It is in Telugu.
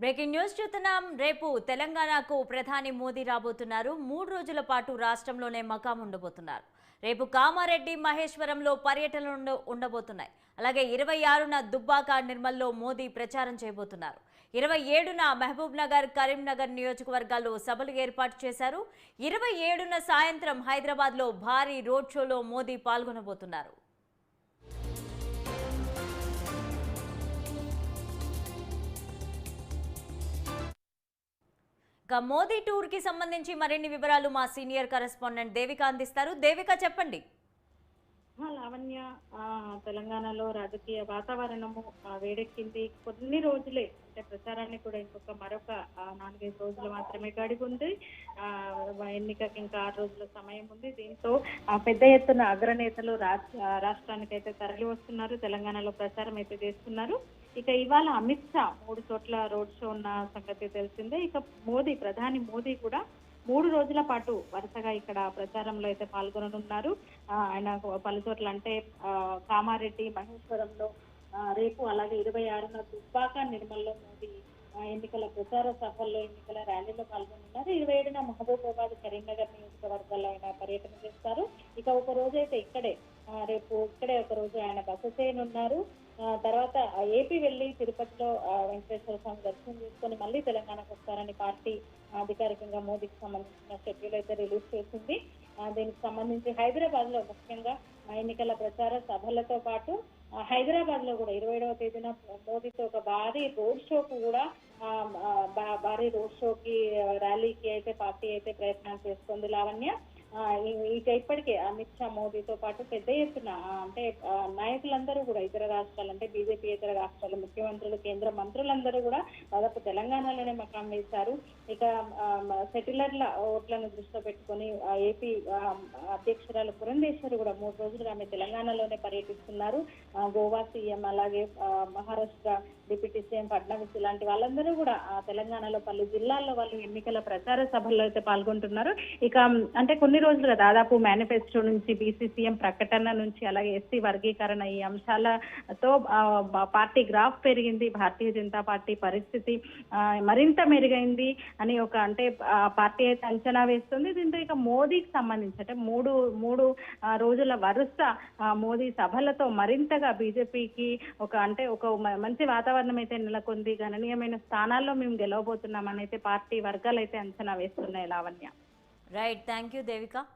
బ్రేకింగ్ న్యూస్ చూస్తున్నాం. రేపు తెలంగాణకు ప్రధాని మోదీ రాబోతున్నారు. మూడు రోజుల పాటు రాష్ట్రంలోనే మకాం ఉండబోతున్నారు. రేపు కామారెడ్డి మహేశ్వరంలో పర్యటనలు ఉండబోతున్నాయి. అలాగే ఇరవై ఆరున దుబ్బాక నిర్మల్లో మోదీ ప్రచారం చేయబోతున్నారు. ఇరవై ఏడున మహబూబ్ నగర్ కరీంనగర్ నియోజకవర్గాల్లో సభలు ఏర్పాటు చేశారు. ఇరవై ఏడున సాయంత్రం హైదరాబాద్లో భారీ రోడ్ షోలో మోదీ పాల్గొనబోతున్నారు. ఇక మోదీ టూర్కి సంబంధించి మరిన్ని వివరాలు మా సీనియర్ కరెస్పాండెంట్ దేవిక అందిస్తారు. దేవిక చెప్పండి. లావణ్య తెలంగాణలో రాజకీయ వాతావరణము ఆ, వేడెక్కింది. కొన్ని రోజులే ప్రచారాన్ని కూడా ఇంకొక మరొక నాలుగైదు రోజులు మాత్రమే గడిగుంది ఉంది ఆ, ఎన్నికకి ఇంకా ఆరు రోజుల సమయం ఉంది. దీంతో పెద్ద ఎత్తున అగ్రనేతలు రాష్ట్ర రాష్ట్రానికైతే తరలి వస్తున్నారు. తెలంగాణలో ప్రచారం అయితే చేస్తున్నారు. ఇక ఇవాళ అమిత్ షా మూడు చోట్ల రోడ్ షో ఉన్న సంగతి తెలిసిందే. ఇక మోదీ ప్రధాని మోదీ కూడా మూడు రోజుల పాటు వరుసగా ఇక్కడ ప్రచారంలో అయితే పాల్గొననున్నారు. ఆయన పలు చోట్ల అంటే కామారెడ్డి మహేశ్వరంలో రేపు అలాగే ఇరవై ఆరున దుబ్బాక నిర్మల్లో మోదీ ఎన్నికల ప్రచార సభల్లో ఎన్నికల ర్యాలీలో పాల్గొనున్నారు. ఇరవై ఏడున మహబూబాబాద్ కరీంనగర్ నియోజకవర్గాల్లో ఆయన పర్యటన చేస్తారు. ఇక ఒక రోజు అయితే ఇక్కడే రేపు ఇక్కడే ఒక రోజు ఆయన బస చేయనున్నారు. తర్వాత ఏపీ వెళ్ళి తిరుపతిలో వెంకటేశ్వర స్వామి దర్శనం చేసుకొని మళ్ళీ తెలంగాణకు వస్తారని పార్టీ అధికారికంగా మోదీకి సంబంధించిన షెడ్యూల్ అయితే రిలీజ్ చేసింది. దీనికి సంబంధించి హైదరాబాద్లో ముఖ్యంగా ఎన్నికల ప్రచార సభలతో పాటు హైదరాబాద్లో కూడా ఇరవై ఏడవ తేదీన మోదీతో ఒక భారీ రోడ్ షోకు కూడా భారీ రోడ్ షోకి ర్యాలీకి అయితే పార్టీ అయితే ప్రయత్నాలు చేస్తుంది లావణ్య. ఇప్పటికే అమిత్ షా మోదీతో పాటు పెద్ద ఎత్తున అంటే నాయకులందరూ కూడా ఇతర రాష్ట్రాలు అంటే బీజేపీ ఇతర రాష్ట్రాల ముఖ్యమంత్రులు కేంద్ర మంత్రులందరూ కూడా దాదాపు తెలంగాణలోనే మకాం వేశారు. ఇక సెటిలర్ల ఓట్లను దృష్టిలో పెట్టుకొని ఏపీ అధ్యక్షురాలు పురంధేశ్వరి కూడా మూడు రోజులుగా ఆమె తెలంగాణలోనే పర్యటిస్తున్నారు. గోవా సీఎం అలాగే మహారాష్ట్ర డిప్యూటీ సీఎం ఫడ్నవీస్ ఇలాంటి వాళ్ళందరూ కూడా తెలంగాణలో పలు జిల్లాల్లో వాళ్ళు ఎన్నికల ప్రచార సభల్లో అయితే పాల్గొంటున్నారు. ఇక అంటే కొన్ని రోజులుగా దాదాపు మేనిఫెస్టో నుంచి బీసీసీఎం ప్రకటన నుంచి అలాగే ఎస్సీ వర్గీకరణ ఈ అంశాలతో పార్టీ గ్రాఫ్ పెరిగింది. భారతీయ జనతా పార్టీ పరిస్థితి మరింత మెరుగైంది అని ఒక అంటే పార్టీ అయితే అంచనా వేస్తుంది. దీంతో ఇక మోదీకి సంబంధించి అంటే మూడు మూడు రోజుల వరుస మోదీ సభలతో మరింతగా బీజేపీకి ఒక అంటే ఒక మ- మంచి వాతావరణం అయితే నెలకొంది. గణనీయమైన స్థానాల్లో మేము గెలవబోతున్నామని అయితే పార్టీ వర్గాలు అయితే అంచనా వేస్తున్నాయి. Lavanya. Right, thank you Devika.